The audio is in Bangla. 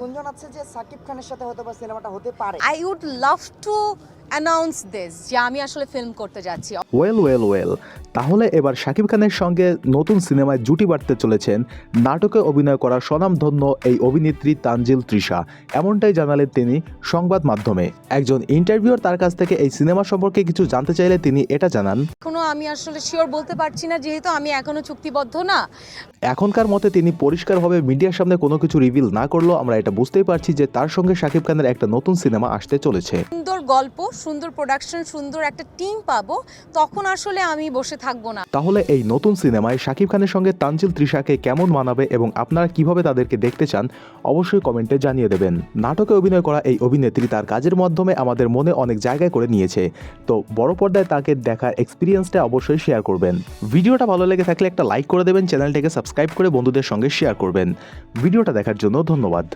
গুঞ্জন আছে যে সাকিব খানের সাথে হয়তো বা সিনেমাটা হতে পারে। I would love to announce this যে আমি আসলে ফিল্ম করতে যাচ্ছি। ওয়েল ওয়েল ওয়েল তাহলে এবার শাকিব খানের সঙ্গে নতুন সিনেমায় জুটি বাড়তে চলেছেন নাটকে অভিনয় করা স্বনামধন্য এই অভিনেত্রী তানজিল তৃষা। এমনটাই জানালেন তিনি সংবাদ মাধ্যমে। একজন ইন্টারভিউর তার কাছ থেকে এই সিনেমা সম্পর্কে কিছু জানতে চাইলে তিনি এটা জানান। এখনও আমি আসলে শিওর বলতে পারছি না যেহেতু আমি এখনও চুক্তিবদ্ধ না। এখনকার মতে তিনি পরিষ্কারভাবে মিডিয়ার সামনে কোনো কিছু রিভিল না করলেও আমরা এটা বুঝতেই পারছি যে তার সঙ্গে শাকিব খানের একটা নতুন সিনেমা আসতে চলেছে। সুন্দর গল্প সুন্দর প্রোডাকশন সুন্দর একটা টিম পাবো, তখন আসলে আমি বসে থাকব না। তাহলে এই নতুন সিনেমায় শাকিব খানের সঙ্গে তানজিল তৃষাকে কেমন মানাবে এবং আপনারা কীভাবে তাদেরকে দেখতে চান, অবশ্যই কমেন্টে জানিয়ে দেবেন। নাটকে অভিনয় করা এই অভিনেত্রী তার কাজের মাধ্যমে আমাদের মনে অনেক জায়গায় করে নিয়েছে। তো বড় পর্দায় তাকে দেখার এক্সপিরিয়েন্সটা অবশ্যই শেয়ার করবেন। ভিডিওটা ভালো লেগে থাকলে একটা লাইক করে দেবেন চ্যানেলটিকে সাবস্ক্রাইব করে বন্ধুদের সঙ্গে শেয়ার করবেন। ভিডিওটা দেখার জন্য ধন্যবাদ।